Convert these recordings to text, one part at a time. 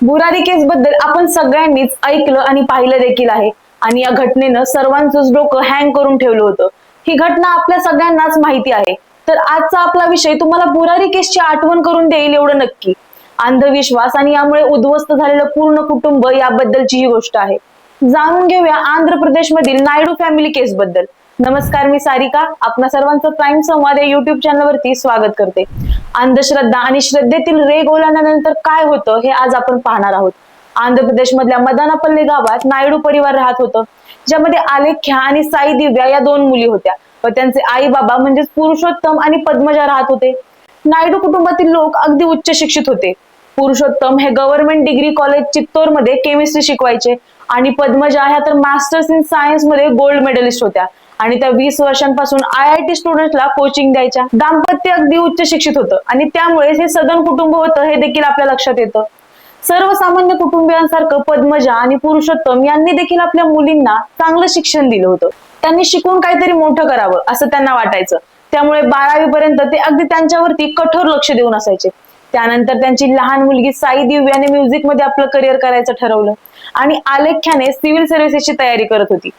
बुरारी केस बद्दल आपण सगळ्यांनीच ऐकलं आणि पाहिलं देखील आहे. आणि या घटनेनं सर्वांचंच डोकं हँग करून ठेवलं होतं. ही घटना आपल्या सगळ्यांनाच माहिती आहे. तर आजचा आपला विषय तुम्हाला बुरारी केसची आठवण करून देईल एवढं नक्की. अंधविश्वास आणि यामुळे उद्ध्वस्त झालेलं पूर्ण कुटुंब याबद्दलची ही गोष्ट आहे. जाणून घेऊया आंध्र प्रदेश मधील नायडू फॅमिली केस बद्दल. नमस्कार मी सारिका. आपणा सर्वांचं प्राईम संवाद या युट्यूब चॅनलवरती स्वागत करते. अंधश्रद्धा आणि श्रद्धेतील रेग ओलांडल्यानंतर काय होतं हे आज आपण पाहणार आहोत. आंध्र प्रदेश मधल्या मदानापल्ली गावात नायडू परिवार राहत होतं. ज्यामध्ये आलेख्या आणि साई दिव्या या दोन मुली होत्या. व त्यांचे आई बाबा म्हणजेच पुरुषोत्तम आणि पद्मजा राहत होते. नायडू कुटुंबातील लोक अगदी उच्च शिक्षित होते. पुरुषोत्तम हे गव्हर्नमेंट डिग्री कॉलेज चित्तोरमध्ये केमिस्ट्री शिकवायचे. आणि पद्मजा ह्या तर मास्टर्स इन सायन्समध्ये गोल्ड मेडलिस्ट होत्या. आणि त्या वीस वर्षांपासून आय आय टी स्टुडंटला कोचिंग द्यायच्या. दाम्पत्य अगदी उच्च शिक्षित होतं. आणि त्यामुळे हे सदन कुटुंब होतं हे देखील आपल्या लक्षात येतं. सर्वसामान्य कुटुंबियांसारखं पद्मजा आणि पुरुषोत्तम यांनी देखील आपल्या मुलींना चांगलं शिक्षण दिलं होतं. त्यांनी शिकून काहीतरी मोठं करावं असं त्यांना वाटायचं. त्यामुळे बारावी पर्यंत ते अगदी त्यांच्यावरती कठोर लक्ष देऊन असायचे. त्यानंतर त्यांची लहान मुलगी साई दिव्याने म्युझिकमध्ये आपलं करिअर करायचं ठरवलं. आणि आलेख्याने सिव्हिल सर्व्हिसेसची तयारी करत होती.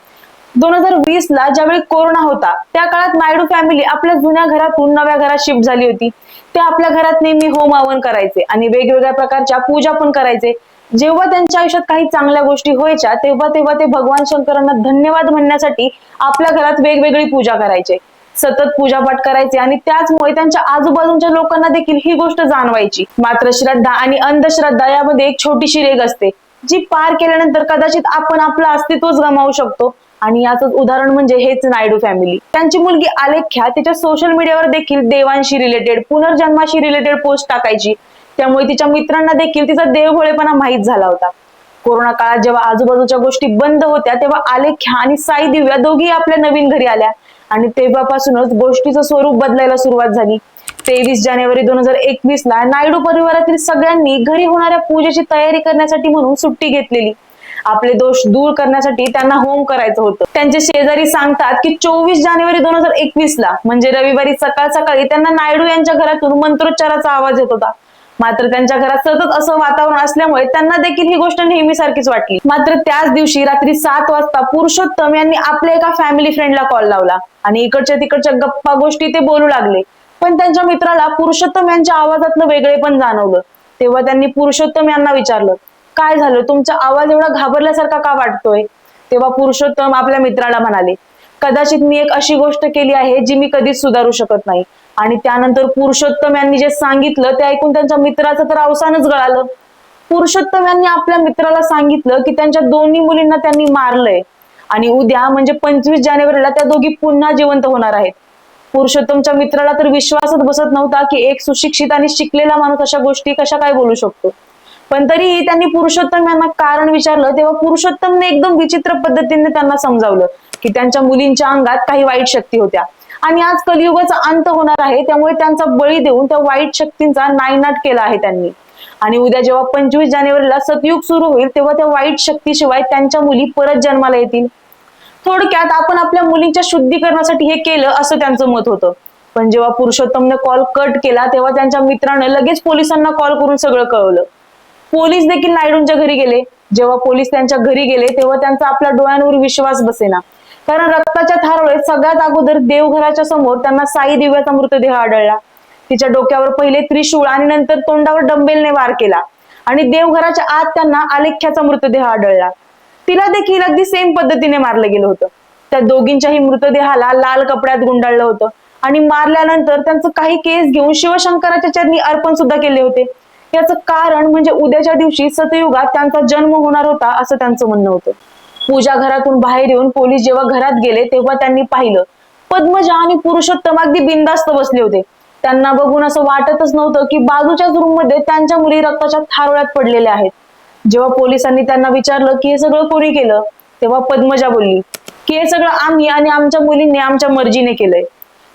दोन हजार वीस ला ज्यावेळी कोरोना होता त्या काळात नायडू फॅमिली आपल्या जुन्या घरातून नव्या घरात शिफ्ट झाली होती. ते आपल्या घरात नेहमी होम हवन करायचे आणि वेगवेगळ्या प्रकारच्या पूजा पण करायचे. जेव्हा त्यांच्या आयुष्यात काही चांगल्या गोष्टी व्हायच्या तेव्हा तेव्हा ते भगवान शंकरांना धन्यवाद म्हणण्यासाठी आपल्या घरात वेगवेगळी पूजा करायचे. सतत पूजापाठ करायचे आणि त्याचमुळे त्यांच्या आजूबाजूच्या लोकांना देखील ही गोष्ट जाणवायची. मात्र श्रद्धा आणि अंधश्रद्धा यामध्ये एक छोटीशी रेग असते जी पार केल्यानंतर कदाचित आपण आपलं अस्तित्वच गमावू शकतो. आणि याचं उदाहरण म्हणजे हेच नायडू फॅमिली त्यांची मुलगी आलेख्या तिच्या सोशल मीडियावर देखील देवांशी रिलेटेड पुनर्जन्माशी रिलेटेड पोस्ट टाकायची. त्यामुळे तिच्या मित्रांना देखील तिचा देवभोळेपणा माहीत झाला होता. कोरोना काळात जेव्हा आजूबाजूच्या गोष्टी बंद होत्या तेव्हा आलेख्या आणि साई दिव्या दोघी आपल्या नवीन घरी आल्या. आणि तेव्हापासूनच गोष्टीचं स्वरूप बदलायला सुरुवात झाली. तेवीस जानेवारी दोन हजार एकवीस ला नायडू परिवारातील सगळ्यांनी घरी होणाऱ्या पूजेची तयारी करण्यासाठी म्हणून सुट्टी घेतलेली. आपले दोष दूर करण्यासाठी त्यांना होम करायचं होतं. त्यांचे शेजारी सांगतात की चोवीस जानेवारी दोन हजार एकवीस ला म्हणजे रविवारी सकाळ सकाळी त्यांना नायडू यांच्या घरातून मंत्रोच्चाराचा आवाज येत होता. मात्र त्यांच्या घरात सतत असं वातावरण असल्यामुळे त्यांना देखील ही गोष्ट नेहमीसारखीच वाटली. मात्र त्याच दिवशी रात्री सात वाजता पुरुषोत्तम यांनी आपल्या एका फॅमिली फ्रेंडला कॉल लावला आणि इकडच्या तिकडच्या गप्पा गोष्टी ते बोलू लागले. पण त्यांच्या मित्राला पुरुषोत्तम यांच्या आवाजातलं वेगळे पण जाणवलं. तेव्हा त्यांनी पुरुषोत्तम यांना विचारलं काय झालं? तुमचा आवाज एवढा घाबरल्यासारखा का वाटतोय? तेव्हा पुरुषोत्तम आपल्या मित्राला म्हणाले कदाचित मी एक अशी गोष्ट केली आहे जी मी कधीच सुधारू शकत नाही. आणि त्यानंतर पुरुषोत्तम यांनी जे सांगितलं ते ऐकून त्यांच्या मित्राचं तर अवसानच गळालं. पुरुषोत्तम यांनी आपल्या मित्राला सांगितलं की त्यांच्या दोन्ही मुलींना त्यांनी मारलंय. आणि उद्या म्हणजे पंचवीस जानेवारीला त्या दोघी पुन्हा जिवंत होणार आहेत. पुरुषोत्तमच्या मित्राला तर विश्वासच बसत नव्हता की एक सुशिक्षित आणि शिकलेला माणूस अशा गोष्टी कशा काय बोलू शकतो? पण तरीही त्यांनी पुरुषोत्तम यांना कारण विचारलं तेव्हा पुरुषोत्तमने एकदम विचित्र पद्धतीने त्यांना समजावलं की त्यांच्या मुलींच्या अंगात काही वाईट शक्ती होत्या. आणि आज कलियुगाचा अंत होणार आहे त्यामुळे त्यांचा बळी देऊन त्या वाईट शक्तींचा नायनाट केला आहे त्यांनी. आणि उद्या जेव्हा पंचवीस जानेवारीला सतयुग सुरू होईल तेव्हा त्या वाईट शक्तीशिवाय त्यांच्या मुली परत जन्माला येतील. थोडक्यात आपण आपल्या मुलींच्या शुद्धीकरणासाठी हे केलं असं त्यांचं मत होतं. पण जेव्हा पुरुषोत्तमने कॉल कट केला तेव्हा त्यांच्या मित्रानं लगेच पोलिसांना कॉल करून सगळं कळवलं. पोलीस देखील नायडूंच्या घरी गेले. जेव्हा पोलीस त्यांच्या घरी गेले तेव्हा त्यांचा आपल्या डोळ्यांवर विश्वास बसेना. कारण रक्ताच्या थारोळे सगळ्यात अगोदर देवघराच्या समोर त्यांना साई दिव्याचा मृतदेह आढळला. तिच्या डोक्यावर पहिले त्रिशूळ आणि नंतर तोंडावर डंबेलने वार केला. आणि देवघराच्या आत त्यांना आलेख्याचा मृतदेह आढळला. तिला देखील अगदी सेम पद्धतीने मारलं गेलं होतं. त्या दोघींच्याही मृतदेहाला लाल कपड्यात गुंडाळलं होतं. आणि मारल्यानंतर त्यांचं काही केस घेऊन शिवशंकराच्या चरणी अर्पण सुद्धा केले होते. याचं कारण म्हणजे उद्याच्या दिवशी सतयुगात त्यांचा जन्म होणार होता असं त्यांचं म्हणणं होतं. पूजा घरातून बाहेर येऊन पोलीस जेव्हा घरात गेले तेव्हा त्यांनी पाहिलं पद्मजा आणि पुरुषोत्तम अगदी बिंदास्त बसले होते. त्यांना बघून असं वाटतच नव्हतं की बाजूच्याच रूममध्ये त्यांच्या मुली रक्ताच्या थारोळ्यात पडलेल्या आहेत. जेव्हा पोलिसांनी त्यांना विचारलं की हे सगळं कोणी केलं तेव्हा पद्मजा बोलली की हे सगळं आम्ही आणि आमच्या मुलींनी आमच्या मर्जीने केलंय.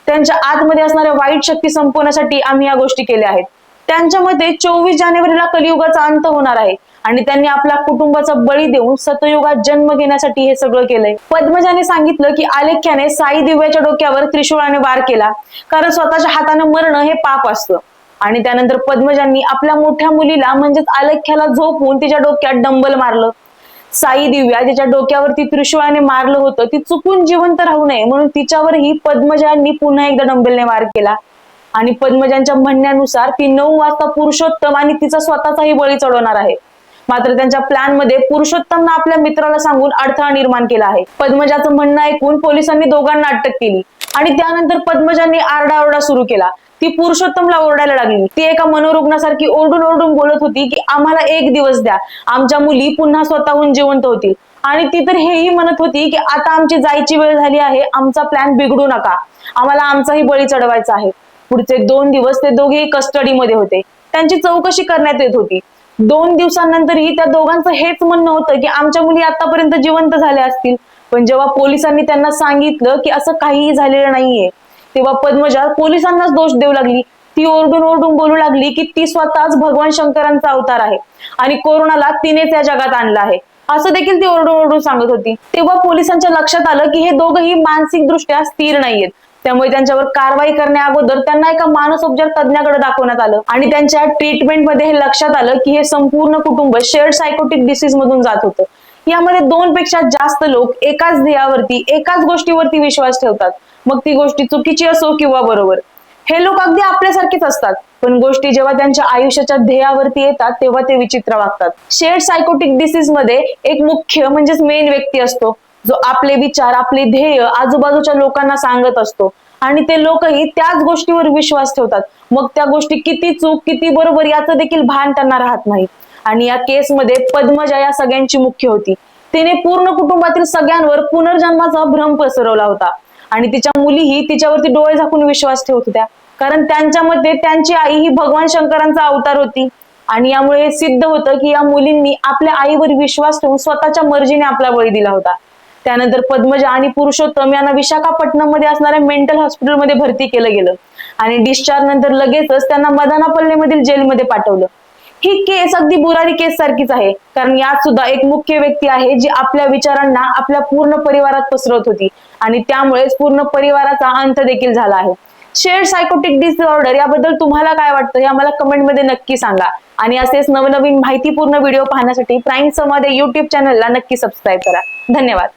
त्यांच्या आतमध्ये असणाऱ्या वाईट शक्ती संपवण्यासाठी आम्ही या गोष्टी केल्या आहेत. त्यांच्या मते चोवीस जानेवारीला कलियुगाचा अंत होणार आहे. आणि त्यांनी आपल्या कुटुंबाचा बळी देऊन सतयुगात जन्म घेण्यासाठी हे सगळं केलंय. पद्मजाने सांगितलं की आलेख्याने साई दिव्याच्या डोक्यावर त्रिशूळाने वार केला. कारण स्वतःच्या हाताने मरणं हे पाप असतं. आणि त्यानंतर पद्मजांनी आपल्या मोठ्या मुलीला म्हणजेच आलेख्याला झोपून तिच्या डोक्यात डंबल मारलं. साई दिव्या तिच्या डोक्यावरती त्रिशूळाने मारलं होतं ती चुकून जिवंत राहू नये म्हणून तिच्यावरही पद्मजांनी पुन्हा एकदा डंबेलने वार केला. आणि पद्मजांच्या म्हणण्यानुसार ती नऊ वाजता पुरुषोत्तम आणि तिचा स्वतःचाही बळी चढवणार आहे. मात्र त्यांच्या प्लॅनमध्ये पुरुषोत्तमनं आपल्या मित्राला सांगून अडथळा निर्माण केला आहे. पद्मजाचं म्हणणं ऐकून पोलिसांनी दोघांना अटक केली आणि त्यानंतर पद्मजांनी आरडाओरडा सुरू केला. ती पुरुषोत्तमला ओरडायला लागली. ती एका मनोरुग्णासारखी ओरडून ओरडून बोलत होती की आम्हाला एक दिवस द्या. आमच्या मुली पुन्हा स्वतःहून जिवंत होतील. आणि ती तर हेही म्हणत होती की आता आमची जायची वेळ झाली आहे. आमचा प्लॅन बिघडू नका. आम्हाला आमचाही बळी चढवायचा आहे. पुढचे दोन दिवस ते दोघेही कस्टडीमध्ये होते. त्यांची चौकशी करण्यात येत होती. दोन दिवसांनंतरही त्या दोघांचं हेच म्हणणं होतं की आमच्या मुली आतापर्यंत जिवंत झाल्या असतील. पण जेव्हा पोलिसांनी त्यांना सांगितलं की असं काहीही झालेलं नाहीये तेव्हा पद्मजा पोलिसांनाच दोष देऊ लागली. ती ओरडून ओरडून बोलू लागली की ती स्वतःच भगवान शंकरांचा अवतार आहे आणि कोरोनाला तिनेच या जगात आणलं आहे. असं देखील ती ओरडून ओरडून सांगत होती. तेव्हा पोलिसांच्या लक्षात आलं की हे दोघंही मानसिक दृष्ट्या स्थिर नाहीयेत. त्यामुळे त्यांच्यावर कारवाई करण्या अगोदर त्यांना एका मानसोपचार तज्ञाकडे दाखवण्यात आलं. आणि त्यांच्या ट्रीटमेंटमध्ये हे लक्षात आलं की हे संपूर्ण कुटुंब शेअर्ड सायकोटिक डिसीज मधून जात होतं. यामध्ये दोन पेक्षा जास्त लोक एकाच ध्येयावरती एकाच गोष्टीवरती विश्वास ठेवतात. मग ती गोष्टी चुकीची असो किंवा बरोबर. हे लोक अगदी आपल्यासारखेच असतात. पण गोष्टी जेव्हा त्यांच्या आयुष्याच्या ध्येयावरती येतात तेव्हा ते विचित्र वागतात. शेअर्ड सायकोटिक डिसीजमध्ये एक मुख्य म्हणजेच मेन व्यक्ती असतो. जो आपले विचार आपले ध्येय आजूबाजूच्या लोकांना सांगत असतो. आणि ते लोकही त्याच गोष्टीवर विश्वास ठेवतात. मग त्या गोष्टी किती चूक किती बरोबर याचं देखील भान त्यांना राहत नाही. आणि या केसमध्ये पद्मजा या सगळ्यांची मुख्य होती. तिने पूर्ण कुटुंबातील सगळ्यांवर पुनर्जन्माचा भ्रम पसरवला होता. आणि तिच्या मुलीही तिच्यावरती डोळे झाकून विश्वास ठेवत होत्या. कारण त्यांच्या मते त्यांची आई ही भगवान शंकरांचा अवतार होती. आणि यामुळे हे सिद्ध होतं की या मुलींनी आपल्या आईवर विश्वास ठेवून स्वतःच्या मर्जीने आपला बळी दिला होता. त्यानंतर पद्मजा आणि पुरुषोत्तम यांना विशाखापट्टणममध्ये असणाऱ्या मेंटल हॉस्पिटलमध्ये भरती केलं गेलं. आणि डिस्चार्ज नंतर लगेचच त्यांना मदानापल्लेमधील जेलमध्ये पाठवलं. ही केस अगदी बुरारी केस सारखीच आहे. कारण यात सुद्धा एक मुख्य व्यक्ती आहे जी आपल्या विचारांना आपल्या पूर्ण परिवारात पसरवत होती. आणि त्यामुळेच पूर्ण परिवाराचा अंत देखील झाला आहे. शेअर सायकोटिक डिसऑर्डर याबद्दल तुम्हाला काय वाटतं हे आम्हाला कमेंटमध्ये नक्की सांगा. आणि असेच नवनवीन माहितीपूर्ण व्हिडिओ पाहण्यासाठी प्राईम समाधे युट्यूब चॅनलला नक्की सबस्क्राईब करा. धन्यवाद.